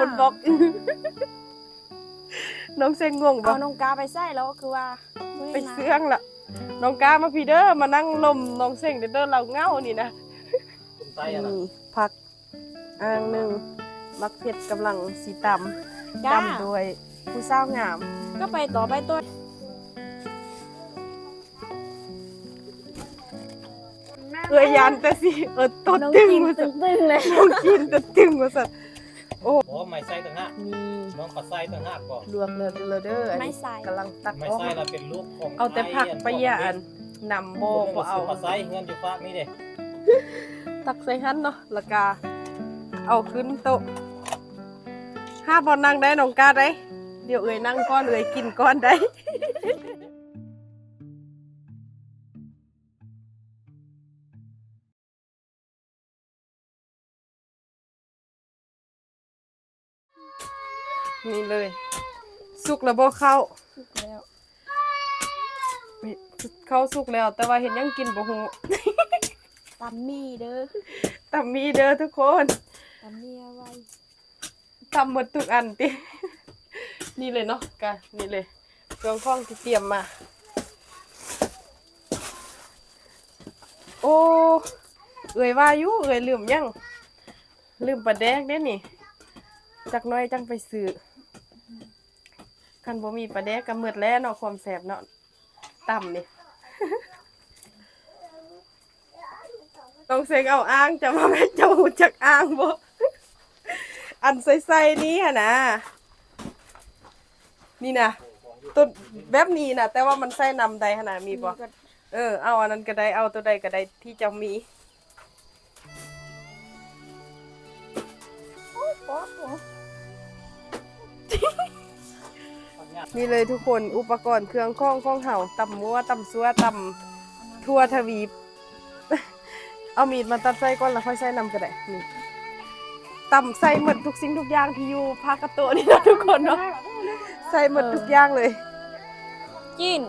คนบอก น้องเซงง่วงบอเอากนงกาไปใส่แล้วก็คือว่าบ่ไปให้มาเสื่องละน้องกามาพี่เด้อมานั่งลมน้องเซงเด้อเด้อเราเหงานี่นะใส่อะนะนี่ผักอ่างหนึ่งมักเผ็ดกำลังสีตำจ้าตำด้วยผู้สาวงาม ก็ไปต่อไปตัวเอ้ยยันแต่สิเออตดน้องตึงกินมาสัตึ้งๆเลยน้องกินแต่ตึงมาสั โอ้ไม่ใส่ต่างหากนี่น้องปัดใส่ต่างหากก่อนลวกเลยเลยเด้ออันไม่นี้ใส่กำลังตักไม่ออกใส่เราเป็นลูกของเอาแต่ผักไปอย่าอันนำโบบ่บ่เอาเอาปัดใส่เงินอยู่ฝากนี่เด้ตักใส่หันเนาะแล้วก็เอาขึ้นโต๊ะห้าบอลนั่งได้น้องกาได้ เดี๋ยวเอ่ยนั่งก้อนเอ่ยกินก้อนได้ เลย สุกแล้วบ่เข้าแล้วเข้าสุกแล้ว แต่ว่าเห็นยังกินบ่ฮู้ตำมี่เด้อแต่มีเด้อทุกคนตำมี่เอาไว้ทำหมดทุกอันตินี่เลยเนาะกะนี่เลยเครื่องข้องที่เตรียมมา โอ้เอ่ยว่าอยู่เอ่ยลืมยังลืมปลาแดกเด้นี่จักหน้อยจังไปซื้อ คันบ่มีปลาแดกก็หมดแล้วเนาะความแสบเนาะต่ำนี่ ต้องเสงเอาอ้างจะมาแม่เจ้าหูจักอ้างบ่อันใส่ๆนี้อะนะนี่นะตัวแบบนี้นะแต่ว่ามันใส่นำใดขนาดมีบ่ก็เออเอาอันนั้นก็ได้เอาตัวใดก็ได้ที่เจะมี นี่เลยทุกคนอุปกรณ์เครื่องข้องข้องเห่าตำมัวตำซัวตำทั่วทวีป เอามีดมาตัดใส่ก่อนแล้วค่อยใส่นำก็ได้นี่ตำใส่หมดทุกสิ่งทุกอย่างที่อยู่ภาคกะโตะนี่นะทุกคนเนาะใส่หมดทุกอย่างเลย กิน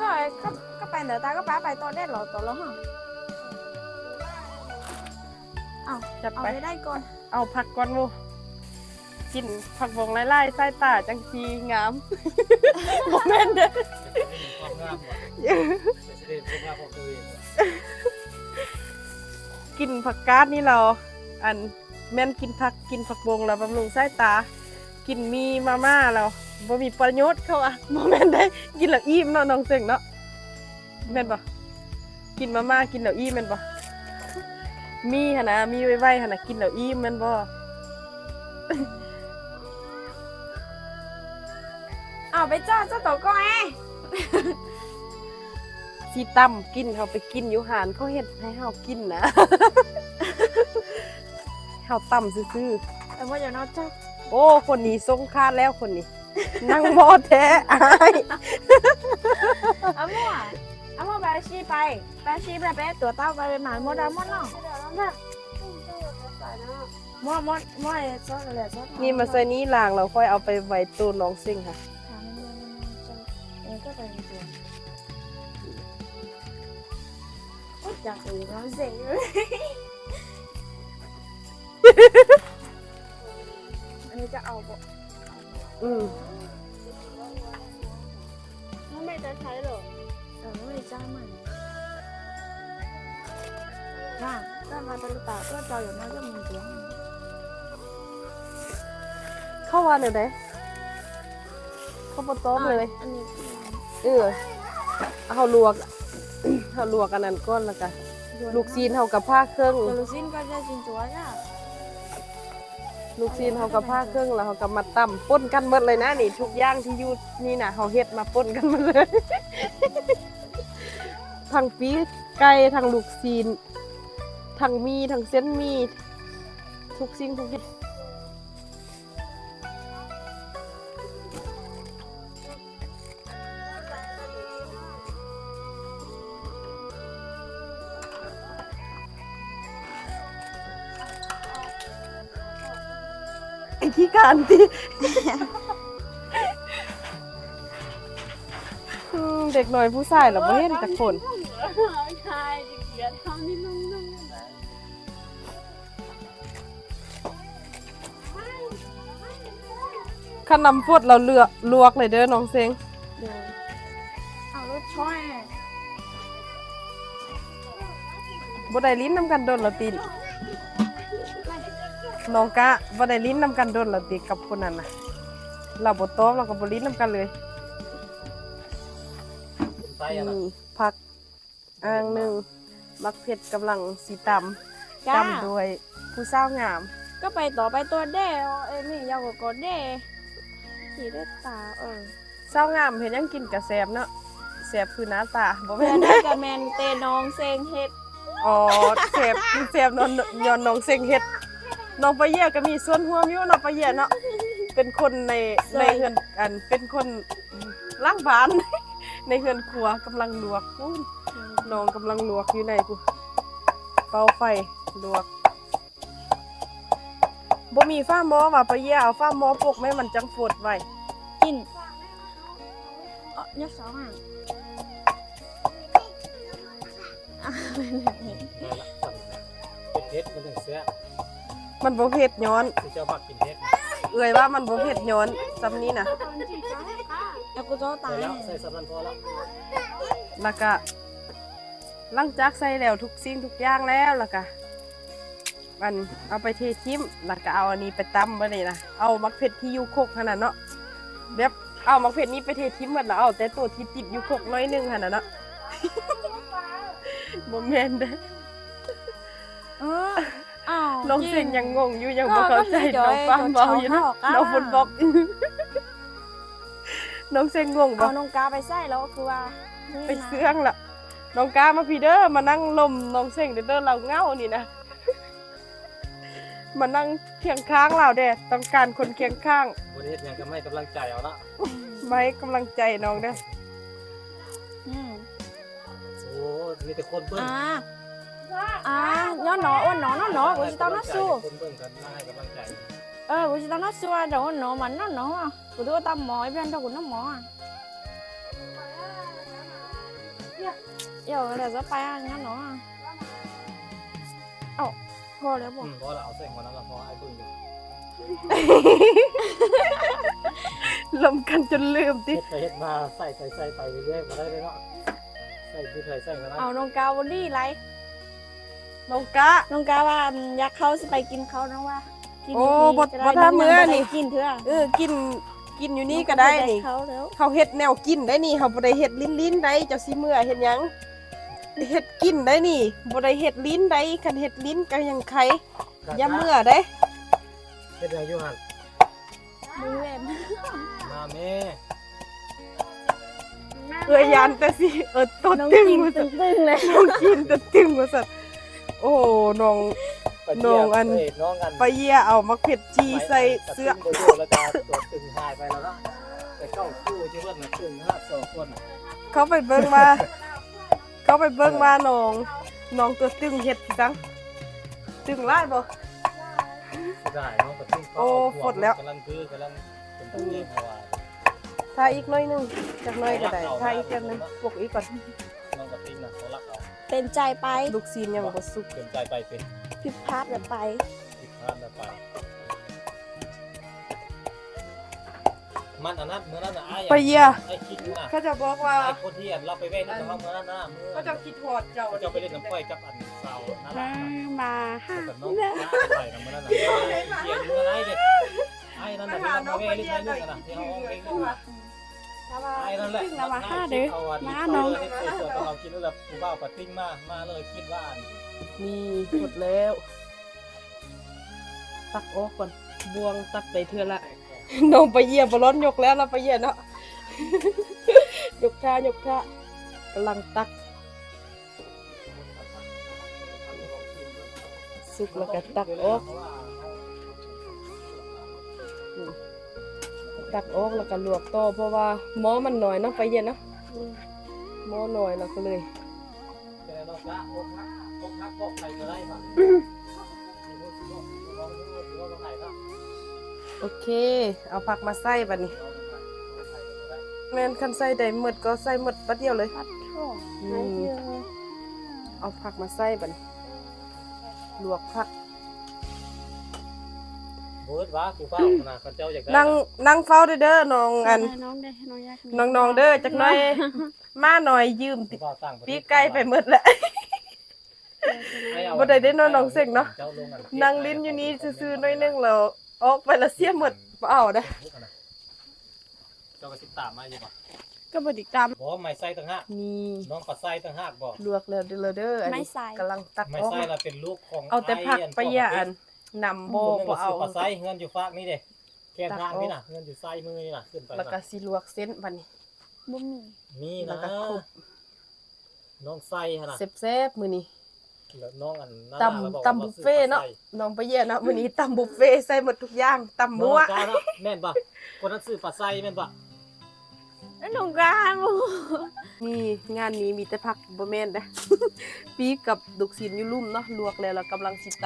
ก็ก็ก็ไปเหนือตาก็ป้าไปตัวได้เหรอตัวแล้วฮะเอาจัดเอาไปไปได้ก่อน เอาผักก่อนหมู กินผักบงไล่ๆใส่ตาจังสีงามโมเมนเด้อความงามว่ะเด็ดความงามของตัวเองกินผักกาดนี่เรา อันแม่นกินผักกินผักบงแล้วบำรุงสายตา กินมีมาม่าเราบ่มีประโยชน์เขาอะโมเมนได้กินแล้วอิ่มเนาะน้องเสงเนาะแม่นบ่กินมาม่ากินแล้วอิ่มแม่นบ่มีหั่นนะมีไว้ๆหั่นนะกินแล้วอิ่มแม่นบ่ เอาไปจ้าเจ้าตัวก็แอสิตํกินเขาไปกินอยู่หานเขาเฮ็ดให้เฮากินนะเฮาตํซื่อๆแต่ว่าอย่านอกจ้าโอ้คนนี้ทรงคาดแล้วคนนี้ นั่งมอแท้อายเอามั่วเอามั่วไปชีไปไปชีไปไปตัวเต้าไปหมาหมดอะหมดเนาะหมดหมดหมดเลยซอสเลยซอสนี่มาใส่นี้ล่างเราค่อยเอาไปไว้ตู้น้องซิ่งค่ะถามมันมัน เองก็ไปในตัวโอ้จักอีน้องเสียงเลยอันนี้จะเอาบ่อืมน้องไม่จะใช้หรอ เออไม่จ้ามันน่ะถ้ามาตะลุตาก็จอยอยู่นั่นก็มึงเสียงเข้าว่าเดี๋ยวไหนเข้าปต้อมเลยอันนี้เออเอาลวกเอาลวกอันนั้นก้อนแล้วกันลูกซีนเฮากับผ้าเครื่อง ลูกชิ้นก็จะจินตัวจ้ะลูกซีนเฮากับผ้าเครื่องแล้วเฮากับมาตำป่นกันหมดเลยนะนี่ทุกอย่างที่อยู่นี่น่ะเฮาเฮ็ดมาป่นกันหมดเลยทั้งปีกไก่ทั้งลูกซีนทั้งมีทั้งเส้นมีทุกสิ่งทุกอย่าง ไอ้ที่การที่อืมเด็กหน่อยผู้ชายเหราไม่เห็นแต่คนใช่เกียดเท่านี้นุ่มๆขนำฟดเราเลือกลวกเลยเด้อน้องเซงเดี๋ยวเอารถช่อยบ่ได้ลิ้นนำกันโดนละติน้ องกะบ่ได้ลิ้นนำกันโดนละติกับคนนั้นน่ะ เราบ่ตอบเราก็บ่ลิ้นนำกันเลยใส่อะนะนี่ผักอ่างหนึงมักเผ็ดกำลังสีตำจ้า ตำด้วยผู้สาวงาม ก็ไปต่อไปตัวเด้เอาเอ้ยนี่ยาวกว่ากดเด้สีได้ตาเออสาวงามเห็นยังกินกะแซบเนาะแซบคือหน้าตาบ่เพื่แม่อนนได้กับแมนเตน้องเซงเฮ็ดอ๋อแซบแซบนอนยอนน้องเซ็งเฮ็ด น้องปะเยี่ยก็มีส่วนร่วมอยู่น้องปะเยี่ยเนาะเป็นคนในในเฮือนอันเป็นคนล้างบ้าน ในเฮือนครัวกำลังลวกอู้น้องกำลังลวกอยู่ในกูเตาไฟลวกบ่มีฟ้าหม้อว่าปะเยี่ยเอาฟ้าหม้อปกแม่มันจังฟดไว้กินเอ๋อยกสองอะอะ เป็นแบบนี้นั่นละเป็นเฮ็ดมันถึงเสีย มันบ่เผ็ดย้อน ที่เจ้ามักกินเฮ็ดเอ่ยว่ามันบ่เผ็ดย้อนซำนี้น่ะ แล้วกูจะเอาตาใส่ยแล้วใส่สำนันพอแล้วแล้วก็หลังจากใส่แล้วทุกสิ่งทุกอย่างแล้วแล้วก็มันเอาไปเททิ้มแล้วก็เอาอันนี้ไปตำไปนี่นะเอามักเผ็ดที่อยู่โคกขนาดเนาะแบบเอามักเผ็ดนี้ไปเททิ้มหมดแล้วเอาแต่ตัวที่ติดอยู่โคกน้อยหนึงขนาดเนาะ บ่แม่นเด้อ เออ อ้าวน้องเซ็งยังงงอยู่ยังบ่ก็เข้าใจก็น้องฟังเบาอยู่ก็นะเขาเข้าน้องฝนบอกน้องเซ็งงงบ่เอานงกาไปใส่แล้วก็คือว่านี่ไปนะเสื่องละน้องกามาพี่เด้อมานั่งลมน้องเส่งเด้อเด้อเราเหงานี่นะมานั่งเคียงข้างเราเด้ต้องการคนเคียงข้างบ่ได้เฮ็ดหยังก็ไม่กำลังใจเอาละมาให้กำลังใจน้องเด้ออืมโอ้มีแต่คนเบิ่ง อ่าอ่าย้อนหนออ้วนหนอน้อหนอกูจะต้องนัดสู้คนเบิ่งกันมาให้กำลังใจเออกูจะต้องนัดสู้เดี๋ยวหนอมันน้อหนออะกูดูว่าตามหมอไอ้เพื่อนเจ้ากูน้ำหมออะเดี๋ยวเดี๋ยวจะไปอะงั้นหนออะเอ้าพอแล้วบออืกมเพราะเราเอาใส่หัวนั้นละพอไอ้เบิ่งอยู่ลมกันจนลืมติเฮ็ดไปเฮ็ดมาใส่ใส่ใส่ไปเรื่อยๆมาได้เลยเนาะใส่ที่ใส่ใส่กันนะเอานงกาวันนี้ไร น้องกะนงกาว่าอยากเข้าสิไปกินเขาน้องว่ากินโอ้ทีบ่จะได้บ่ท่ามื้อนี่กินเถอะเออกินกินอยู่นี่ก็ได้นี่เขาแล้วเขาเฮ็ดแนวกินได้นี่เขาบ่ได้เฮ็ดลิ้นลิ้นได้เจ้าสิเมื่อเฮ็ดหยังเฮ็ดกินได้นี่บ่ได้เฮ็ดลิ้นได้คันเฮ็ดลิ้นก็ยังไขอย่าเมื่อได้ เฮ็ดหยังอยู่หั่นมือแหลมมาแม่เอ้ยยานแต่สิเออตดน้องตึงกินว่าตึซั่นงๆเลย น้องกินแต่ตึงว่าซั่น โอ้โหน้องไปเที่ยวน้องอันไปน้องอันไปเยี่ยเอามักเผ็ดจีใส่เสื้อไปดูแล้วจะตัวตึงหายไปแล้วก็ไปเข้าคู่ที่เพื่อนนะตึงห้าสองคนน่ะเขาไปเบิ่งมา เขาไปเบิ่งมาน้องน้องตัวตึงเฮ็ดจังตึงหลายบ่ได้น้องก็ตึงโอ้ฝดแล้ว กำลังคือกำลังเป็นตัวเองเพราะว่าถ้าอีกหน้อยหนึงจักหน้อยก็ได้ถ้าอีกจักหนึงปลุกอีกก่อนน้องก็ตึงนะเขารักเอา เป็นใจไปลูกซีนยังบ่สุกเกินใจไปเป็นผิดพลาดแบบไป ผิดพลาดแล้วไป มันอันนั้นเมื่อนั้นน่ะไอ้ไปเยี่ย ไอ้คิดน่ะเขาจะบอกว่า ไอ้คนที่อันเราไปเว้นนั่นเขาเมื่อนั้นน่ะเมื่อเขาจะคิดฮอดเจ้าเขาจะไปเล่นน้ำไฟกับอันเสานั่นแหละมาห้าแต่น้องน้าไปกันมาแล้วนะเขียนมือไอ้เด็ดไอ้นั่นน่ะที่เราเวลิทให้ลูกนะที่เขาเอาเองนะ ไอ้นั่นแหละเรามาห้าเด้อเอาอันนี้มาเขาน้องเลยให้ส่วนเราคิดว่าแบบผู้บ่าวปัดติ้งมามาเลยคิดว่าอันมีหมดแล้ว ตักออกก่อนบวงตักไปเทื่อละน้องไปเยี่ยบร้อนยกแล้วเราไปเยี่ยเนาะยกท่ายกท่ากำลังตัก สุกแล้วก็ตักออกนี่ ตักออกแล้วก็ลวกต่อเพราะว่าหม้อมันหน่อยเนาะไปเย็นเนาะหม้อหน่อยเราก็เลยแต่เราจะอกหักอกหักบอกใครจะได้บ้างโอเค เอาผักมาใส่บัดนี้ แม่นคันใส่ได้หมดก็ใส่หมดบัดเดียวเลยปัดท่ออืหายมเยอะเอาผักมาใส่บัดนี้ลวกผัก เบิดว่ากูเฝ้านะเขาเจ้าอยากได้นั่งนั่งเฝ้าเด้อเด้อน้องอันน้องได้น้องยากน้องๆเด้อจักหน่อย มาหน่อยยืมกูเฝ้าตั้งประเทศปีไก่ไปหมดแล้ว ให้เอาบ่ได้ได้นอนน้องเซ็งเนาะ จ้ลอันั่งลิ้นอยู่นี่ซื่อๆหน้อยนึงแล้วออกไปและเสียหมดบ่เอาเด้อเจ้าก็ติดตามมาอยู่ป่ะก็บ่ติดตามบ่ไม่ใส่ตั้งหากนี่น้องปัดใส่ตั้งหากบ่ลวกแล้วเด้อเด้ออันไม่นี้ใส่กำลังตักไม่ออกใส่มาละเป็นลูกของเอาแต่ผักไปย่าอัน นำบ่บ่เอาปัดใส่เงินอยู่ฝากนี่เด้แค่ทางนี่น่ะเงินอยู่ใส่มือนี่น่ะขึ้นไปแล้วก็น่ะสิลวกเส้นบัดนี้ บ่มีนี่แล้นะวก็คลุก น้องใส่หั่นน่ะแซ่บๆมื้อนี้ แล้วน้องอันนั้นตน่ะเราบอกำว่าตำบุฟเฟ่ต์เนาะ น้องไปเยี่ยเนาะมื้อนี้ตำบุฟเฟ่ต์ใส่หมดทุกอย่างตำซื้อมั่วปัดใส่น้องกาเนาะแม่นป่ะคนนั้นซื้อปัดใส่แม่นป่ะ แล้วหนูกลารบ่นี่งานนี้มีแต่ผักบ่แม่นเด้อปีกับดุกศิลอยู่ลุ่มเนาะลวกแล้วแล้วกำลังสิต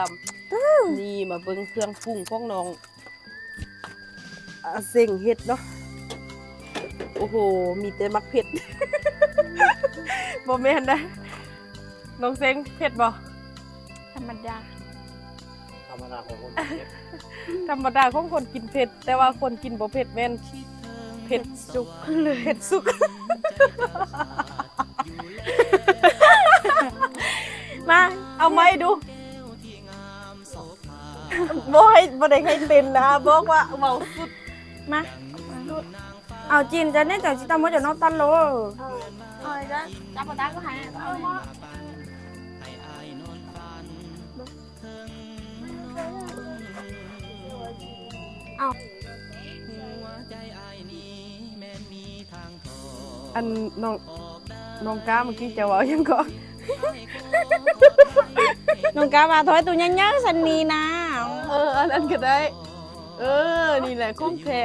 ำนี่มาเบิ่งเครื่องปรุงของน้องอาเซ็งเฮ็ดเนาะโอ้โห มีแต่มักเผ็ดบ่แม่นนะน้องเซ็งเผ็ดบ่ธรรมดาธรรมดาของคนเก็บธรรมดาของคนกินเผ็ด แต่ว่าคนกินบ่เผ็ดแม่นเผ็ดสุกเลยเผ็ดสุก มา เอาไม้ดูบ่ให้บ่ได้ให้เต้นนะบอกว่าเว้าสุด มา เอาจีนจะเนี่ยแต่สิตามว่าจะนอกตันโลเออจ้ะจับปะตาก็หายเออมาเอา อันน้องน้องก้าเมื่อกี้จะเว้าหยังก็น้องกามาถอยตัวยันยัสันนีนะเอออันนั้นก็ได้ เออ นี่แหละของแท้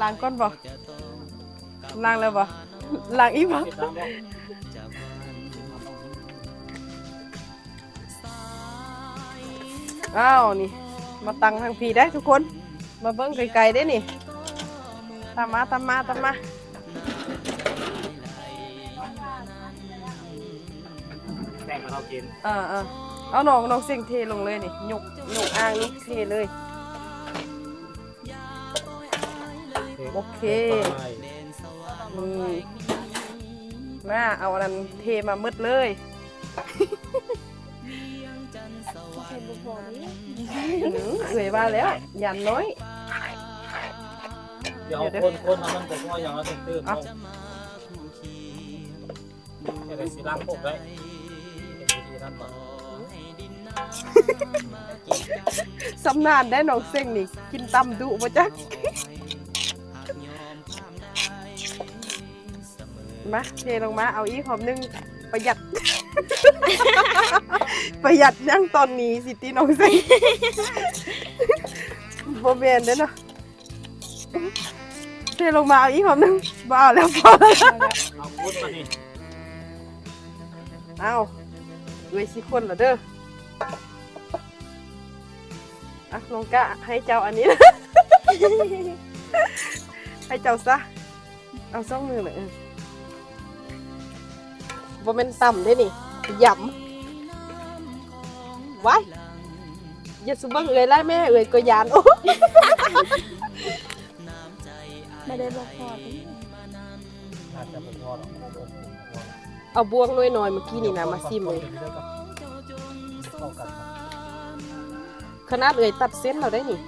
ล้างก้อนบ่ล้างแล้วบ่ล้างอีกบ่ติดตามบ่อ้าวนี่ มาตังทางพี่ได้ทุกคน มาเบิ้งไกลๆได้นี่ตามมาตามมาตามมาแบ่งกันเรากินเออเออเอาน้องน้องเสียงเทลงเลยนี่ยกยกอ่างนี่เทเลยโอเคไปนี่มาเอาอันนั้นเทมามืดเลยใส่บุบนี่หือเอ่ยว่าแล้ว ยันน้อย เดี๋ยวคนคนๆเอามันบอกว่าอย่างเราตื่นๆเอาต้องแค่ได้สิล้างพวกได้เป็นวิธีนั้นมาสำนานได้น้องเสียงนี่ กินตำดุบ่จัก มาเทลงมาเอาอีกหอมหนึงประหยัด ประหยัดยังตอนนี้สิตีน้องเสียงบ่แม่นเด้อเนาะ เทลงมาเอาอีกหอมหนึงบ่เอาแล้วพอแล้วเอาพุทธมาดิเอาเอ้ยสิคนเหรอเด้ออะลงกะให้เจ้าอันนี้นะให้เจ้าซะ เอาสองมือเลยเออบ่แม่นต่ำเด้นี่ยำไว้อย่าสุบังเอ่ยไล่แม่เอ่ยก็ยานโอ้ ไม่ได้บอกพอดิน่าจะเป็นทอดหรอกเอาบวงน้อยหน่อยๆเมื่อกี้นี่นะมาซิมเลยเข้ากันขนาดเอ่ยตัดเส้นเราได้นี่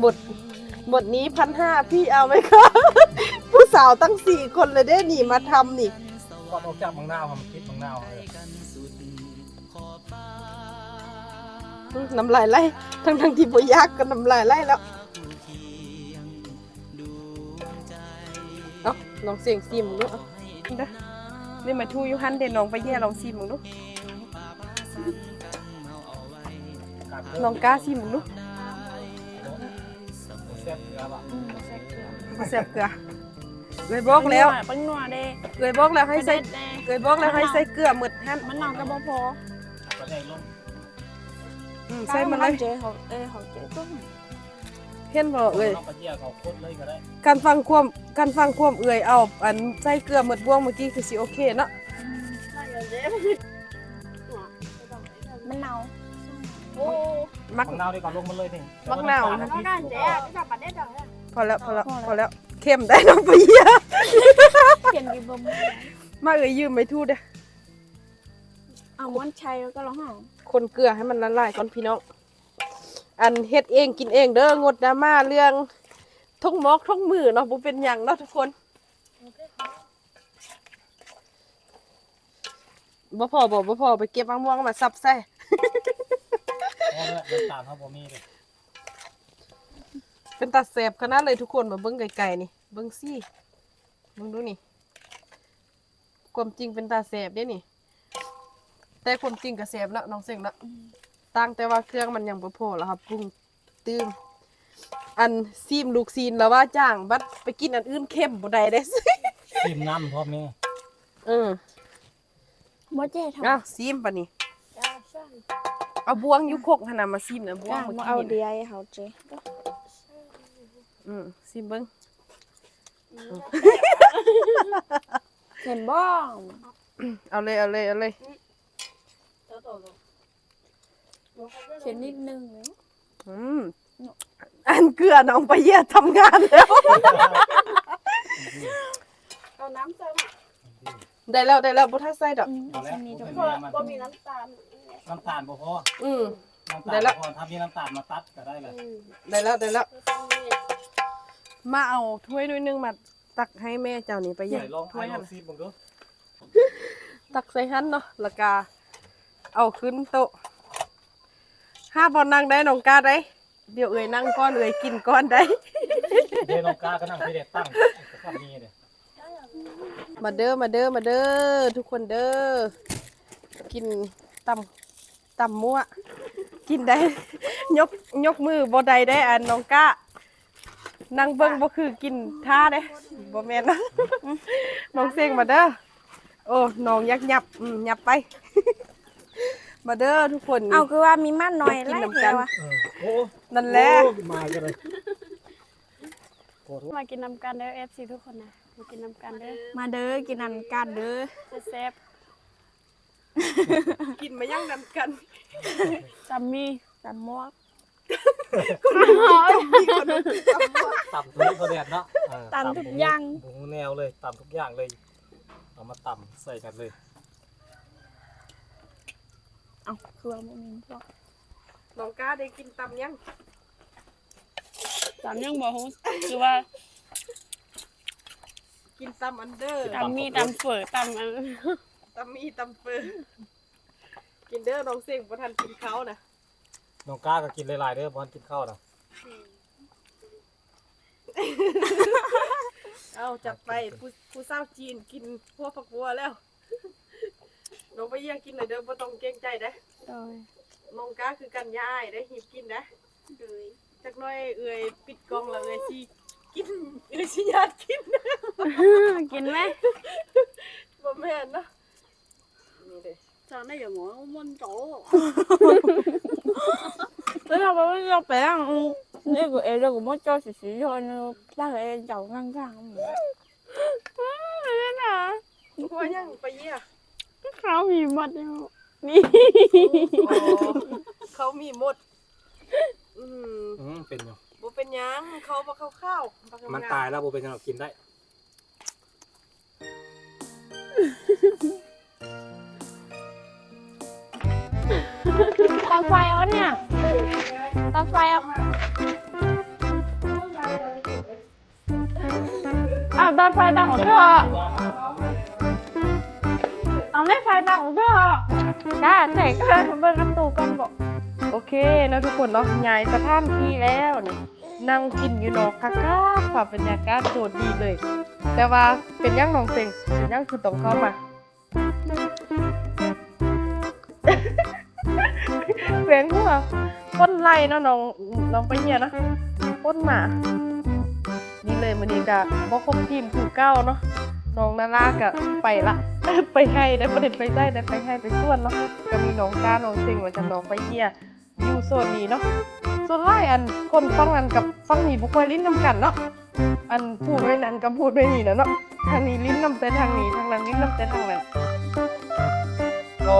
หมดหมดนี้พันห้าพี่เอาไหมคะผู้สาวตั้งสี่คนเลยได้นี่มาทำนี่ก่อนออกจากบางนาวมันคิดบางนาวเลยอื้อน้ำลายไหลทั้งทั้งๆที่บ่ยากก็น้ำลายไหลแล้ว ลองเสียงซีมมึงดูเอาเด้อนี่มาทูอยูฮันเดนน้องไปแย่ลองซีมมึงดูลองกล้าซีมมึงดูแซ่บเกลือป่ะอืมใส่เกลือมาแซ่บเกลือเลยบอกแล้วเป็นนัวเด้เลยบอกแล้วให้ใส่แน่เลยบอกแล้วให้ใส่เกลือหมดฮันมันนอนก็บ่พอก็ได้ลงอืมใส่มาเลยเจ๊เขาเอ้ยเขาเจ๊ต้ม เห็นบ่เอ่ยน้องกระเจียเขาโคตรเลยก็ได้การฟังความการฟังความเอ่ยเอาอันใส่เกลือหมดบ่วงเมื่อกี้คือสิโอเคเนาะมันเนาโอ้มัมักกนาวดีกว่าลงมันเลยนี่มักนาว nó đang dễ cái sao bạn đấy rồi พอแล้วพอแล้วพอแล้วเข้มได้น้องไปเยี่ย tiền gì bùm มาเอ่ยยืมไปทูดเด้อ à muốn chay cái nó hả คนเกลือให้มันละลายก่อนพี่น้อง อันเฮ็ดเองกินเองเด้องดดราม่าเรื่องทุกมอกทุกมือเนาะบ่เป็นหยังเนาะทุกคนบ่พอบ่บ่พอไปเก็บมะม่วงมาซับใส่เพราะว่าน้ำตาลเขาบ่มีเลยเป็นตาแสบขนาดเลยทุกคนมาเบิ่งไกลๆนี่ เบิ่งซี่เบิ่งดูนี่ ความจริงเป็นตาแสบเด้นี่ แต่ความจริงก็แสบแล้วน้องเสียงแล้ว ต่างแต่ว่าเครื่องมันยังบ่พอแล้วครับปรุงตื้มอันซีมลูกซีนแล้วว่าจ้างบัดไปกินอันอื่นเข้มบ่ได้เด้ซิมน้ำพร้อมนี่เออ muốn chơi thằng อ้าวซีมปะนี่เอาบวงอยู่คกหั่นน่ะมาซีมนะบวง à มา muốn กิ ao น đi ai hảo chơi อืมซีมเบิ่ง tiền bom เอาเลยเอาเลยเอาเลย tiền nít nưng đấy อืมอันเกลือน้องไปเยี่ยทำงานแล้ว เอาน้ำเติมได้แล้วได้แล้วบ่ทันใส่ดอกเอาแล้วนี่บ่ทุกเป็นคนไรมันก็มีน้ำตาลน้ำตาลบ่พออืม น้ำตาได้ลละบ่พอถ้ามีน้ำตาลมาตัดก็ได้เลยได้แล้วได้แล้ว มาเอาถ้วยด้วยนึงมาตักให้แม่เจ้านี่ไปใส่เยี่ยลองถ้วยไอ้ลหั่อนงซีมเบิ่งดูตักใส่หันเนาะแล้วก็เอาขึ้นโต๊ะ ห้าบอลนั่งได้น้องกาได้ เดี๋ยวเอ่ยนั่งก้อนเอ่ยกินก้อนได้ เดี๋ยวน้องกาก็นั่งที่เด็ดตั้งก็มีเด้มาเด้อมาเด้อมาเด้อทุกคนเด้อกินตำตำมั่วกินได้ ยกยกมือบ่ได้ได้อันน้องกะนั่งเบิ่งบ่คือกินท่าเด้บ่แม่นนะน้องเซ็งมาเด้อโอ้น้องยักยับอืมยับไป มาเด้อทุกคนเอาคือว่ามีม่านหน่อยกินไล่น้ำกักันนวะเออโอ้นั่นแหละโอ้มากันเลยโคตรมากินน้ำกันเด้อ FC ทุกคนนะมากินน้ำกันเด้อมาเด้อกินอันกันเด้อแซ่บกินมายั่งนำกันๆจัมมี่ตำมวกต่ำทุกเขาเด็ดเนาะเออตำทุกอย่างหมูแนวเลยต่ำทุกอย่างเลย เอามาต่ำใส่กันเลย เอาคือว่าบ่มีพวกน้องกาได้กินตำยังจำยังบ่ฮู้คือว่ากินตำอันเดอร์ตำมีตำเฝอตำอันตำมีตำเฟิร์กินเด้อน้องเซ็งบ่ทันกินเขาวนะน้องกาก็กินหลายๆเด้อพอนกินข้าวนะเอาจัดไปผู้ผู้สาวจีนกินพวกผักบัวแล้ว น้องไปเยี่ยงกินเลยเด้อบ่ต้องเกรงใจเด้อโดยน้องกาคือกันยายได้หิบกินนะจักหน้อยเอ่ยปิดกล้องแล้วเอ่ยสิกินเอ่ยสิญาติกินกินไหมบ่แม่นเนาะนี่เด้จำได้อย่างหัวมันโต Tức là bà bây giờ bé là Nếu của em đâu cũng muốn cho xí xí thôi Nhưng ba người em chậu ngăn ngăn không vậy นั่นน่ะพวกยังไปเยี่ย เขามีหมดแล้วนี่อ๋อเขามีหมด อืมอืมเป็นอยู่บ่เป็นหยังเขาบ่เข้าข้าวบักงมันตายแล้วบ่เป็นหยังหรอกกินได้ Tao khoai ớt nha Tao khoai ớt À tao khoai tao của thưa Ông lấy khoai tao của thưa Đã thể cái bên ăn tù con bộ โอเคนะทุกคนเนาะยายสถานที่แล้วนี่นั่งกินอยู่นอกคักๆค่ะบรรยากาศโคตรดีเลย แต่ว่าเป็นหยังนองเซ็งเป็นหยังคือต้องเข้ามาเสียงหัวคนไล่เนาะน้องน้องไปเฮียนะคนหมา นี่เลยมื้อนี้ก็บ่ครบทีมคือเก้าเนาะน้องนาราก็ไปละ ไปให้ได้บ่ได้ไปได้ได้ไปให้ไปส่วนเนาะก็มีน้องกาน้องเซ็งว่าจะน้องไปเฮียอยู่โซนนี้เนาะส่วนหลายอันคนฟังนั้นกับฟังนี้บ่ค่อยลิ้นนำกันเนาะอันพูดไว้นั้นกับพูดไว้นี่นะเนาะทางนี้ลิ้นนำแต่ทางนี้ทางนั้นลิ้นนำแต่ทางนั้นโอ้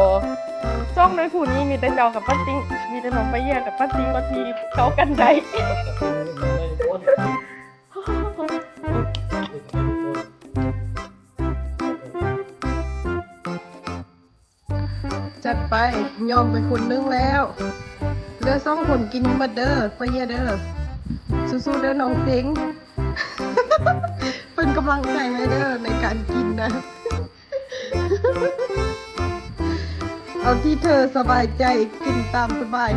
ช่องในผู้นี้มีแต่เจ้ากับป้าติ้งมีแต่น้องไปแย่กับป้าติ้งว่าทีเขากันได้ จัดไปยอมไปคนนึงแล้วเหลือสองคนกินมาเด้อไปเยเด้อสู้ๆเด้อน้องเต็งเป็นกำลังใจให้เด้อในการกินนะ เอาที่เธอสบายใจกินตามสบาย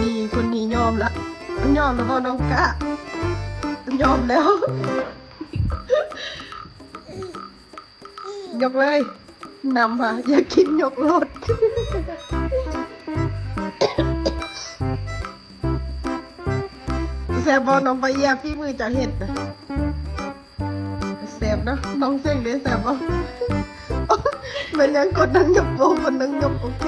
นี่คนนี้ยอมละยอมแล้วพ่อน้องกะยอมแล้ว ยกเลย นำมาอย่ากินยกรถแซบบอน้องไปเยียพี่มือจะเห็ดนะแซบนะน้องเสียงเด้แซบบอมันยังกดนั่งยกโปคนนั่งยกโอเค